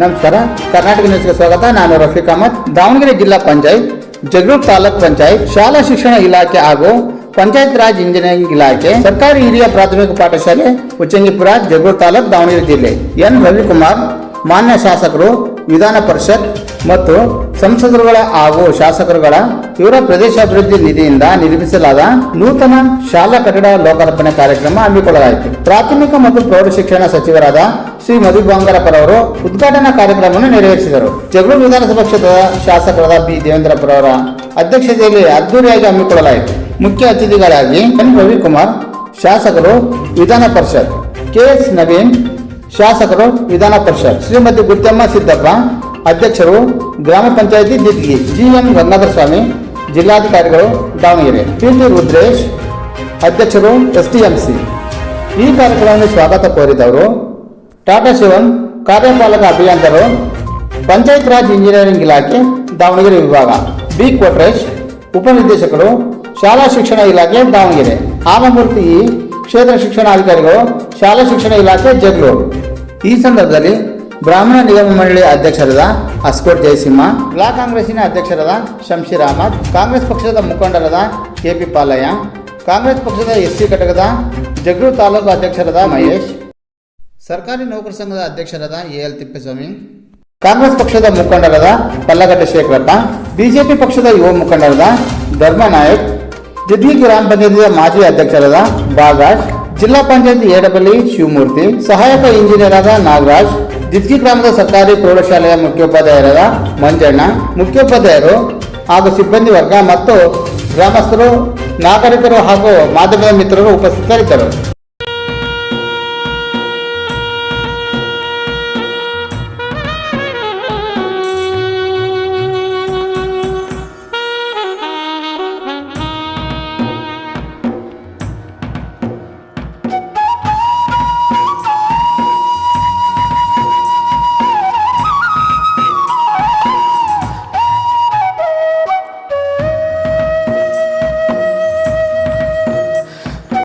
ನಮಸ್ಕಾರ. ಕರ್ನಾಟಕ ನ್ಯೂಸ್ಗೆ ಸ್ವಾಗತ. ನಾನು ರಫೀಕ್ ಅಹಮದ್. ದಾವಣಗೆರೆ ಜಿಲ್ಲಾ ಪಂಚಾಯತ್, ಜಗಳೂರು ತಾಲೂಕ್ ಪಂಚಾಯತ್, ಶಾಲಾ ಶಿಕ್ಷಣ ಇಲಾಖೆ ಹಾಗೂ ಪಂಚಾಯತ್ ರಾಜ್ ಇಂಜಿನಿಯರಿಂಗ್ ಇಲಾಖೆ, ಸರ್ಕಾರಿ ಹಿರಿಯ ಪ್ರಾಥಮಿಕ ಪಾಠಶಾಲೆ, ಉಚ್ಚಂಗಿಪುರ, ಜಗಳೂರು ತಾಲೂಕ್, ದಾವಣಗೆರೆ ಜಿಲ್ಲೆ. ಎನ್. ರವಿಕುಮಾರ್, ಮಾನ್ಯ ಶಾಸಕರು, ವಿಧಾನ ಪರಿಷತ್ ಮತ್ತು ಸಂಸದರುಗಳ ಹಾಗೂ ಶಾಸಕರುಗಳ ಇವರ ಪ್ರದೇಶಾಭಿವೃದ್ಧಿ ನಿಧಿಯಿಂದ ನಿರ್ಮಿಸಲಾದ ನೂತನ ಶಾಲಾ ಕಟ್ಟಡ ಲೋಕಾರ್ಪಣೆ ಕಾರ್ಯಕ್ರಮ ಹಮ್ಮಿಕೊಳ್ಳಲಾಯಿತು. ಪ್ರಾಥಮಿಕ ಮತ್ತು ಪ್ರೌಢಶಿಕ್ಷಣ ಸಚಿವರಾದ ಶ್ರೀ ಮಧು ಬಂಗಾರಪ್ಪರವರು ಉದ್ಘಾಟನಾ ಕಾರ್ಯಕ್ರಮವನ್ನು ನೆರವೇರಿಸಿದರು. ಜಗಳೂರು ವಿಧಾನಸಭಾ ಕ್ಷೇತ್ರದ ಶಾಸಕರಾದ ಬಿ. ದೇವೇಂದ್ರಪ್ಪರವರ ಅಧ್ಯಕ್ಷತೆಯಲ್ಲಿ ಅದ್ದೂರಿಯಾಗಿ ಹಮ್ಮಿಕೊಳ್ಳಲಾಯಿತು. ಮುಖ್ಯ ಅತಿಥಿಗಳಾಗಿ ಎನ್ ರವಿಕುಮಾರ್, ಶಾಸಕರು ವಿಧಾನ ಪರಿಷತ್. ಕೆಎಸ್ ನವೀನ್, ಶಾಸಕರು ವಿಧಾನ ಪರಿಷತ್. ಶ್ರೀಮತಿ ಗುತ್ತಮ್ಮ ಸಿದ್ದಪ್ಪ, ಅಧ್ಯಕ್ಷರು ಗ್ರಾಮ ಪಂಚಾಯತಿ ದಿದ್ಗಿ ಜಿಎಂ ಗಂಗಾಧರ ಸ್ವಾಮಿ ಜಿಲ್ಲಾಧಿಕಾರಿಗಳು ದಾವಣಗೆರೆ. ಪಿಟಿ ರುದ್ರೇಶ್, ಅಧ್ಯಕ್ಷರು ಎಸ್. ಡಿಎಂಸಿ ಈ ಕಾರ್ಯಕ್ರಮವನ್ನು ಸ್ವಾಗತ ಕೋರಿದವರು ಟಾಟಾ ಶಿವನ್ ಕಾರ್ಯಪಾಲಕ ಅಭಿಯಂತರು, ಪಂಚಾಯತ್ ರಾಜ್ ಇಂಜಿನಿಯರಿಂಗ್ ಇಲಾಖೆ, ದಾವಣಗೆರೆ ವಿಭಾಗ. ಬಿ ಕೊಟ್ರೇಶ್, ಉಪನಿರ್ದೇಶಕರು, ಶಾಲಾ ಶಿಕ್ಷಣ ಇಲಾಖೆ, ದಾವಣಗೆರೆ. ಆಮಮೂರ್ತಿ ಕ್ಷೇತ್ರ ಶಿಕ್ಷಣಾಧಿಕಾರಿಗಳು ಶಾಲಾ ಶಿಕ್ಷಣ ಇಲಾಖೆ ಜಗಳೂರು ಈ ಸಂದರ್ಭದಲ್ಲಿ ಬ್ರಾಹ್ಮಣ ನಿಗಮ ಮಂಡಳಿ ಅಧ್ಯಕ್ಷರಾದ ಅಸ್ಕೋಟ್ ಜಯಸಿಂಹ ಬ್ಲಾಕ್ ಕಾಂಗ್ರೆಸ್ಸಿನ ಅಧ್ಯಕ್ಷರಾದ ಶಂಶೀರ್ ಅಹಮದ್, ಕಾಂಗ್ರೆಸ್ ಪಕ್ಷದ ಮುಖಂಡರಾದ ಕೆಪಿ ಪಾಲಯ್ಯ, ಕಾಂಗ್ರೆಸ್ ಪಕ್ಷದ ಎಸ್ಸಿ ಘಟಕದ ಜಗಳೂರು ತಾಲೂಕು ಅಧ್ಯಕ್ಷರಾದ ಮಹೇಶ್ ಸರ್ಕಾರಿ ನೌಕರ ಸಂಘದ ಅಧ್ಯಕ್ಷರಾದ ಎ ಎಲ್ ತಿಪ್ಪೇಸ್ವಾಮಿ, ಕಾಂಗ್ರೆಸ್ ಪಕ್ಷದ ಮುಖಂಡರಾದ ಪಲ್ಲಗಟ್ಟೆ ಶೇಖರಪ್ಪ, ಬಿಜೆಪಿ ಪಕ್ಷದ ಯುವ ಮುಖಂಡರಾದ ಧರ್ಮ ನಾಯಕ್ ದಿದ್ಗಿ ಗ್ರಾಮ ಪಂಚಾಯತಿಯ ಮಾಜಿ ಅಧ್ಯಕ್ಷರಾದ ಬಾಗಾಜ್ ಜಿಲ್ಲಾ ಪಂಚಾಯತ್ ಏಡಬಲ್ಲಿ ಶಿವಮೂರ್ತಿ, ಸಹಾಯಕ ಇಂಜಿನಿಯರ್ ಆದ ನಾಗರಾಜ್ ದಿದ್ಗಿ ಗ್ರಾಮದ ಸರ್ಕಾರಿ ಪ್ರೌಢಶಾಲೆಯ ಮುಖ್ಯೋಪಾಧ್ಯಾಯರಾದ ಮಂಜಣ್ಣ, ಮುಖ್ಯೋಪಾಧ್ಯಾಯರು ಹಾಗೂ ಸಿಬ್ಬಂದಿ ವರ್ಗ ಮತ್ತು ಗ್ರಾಮಸ್ಥರು, ನಾಗರಿಕರು ಹಾಗೂ ಮಾಧ್ಯಮದ ಮಿತ್ರರು ಉಪಸ್ಥಿತರಿದ್ದರು.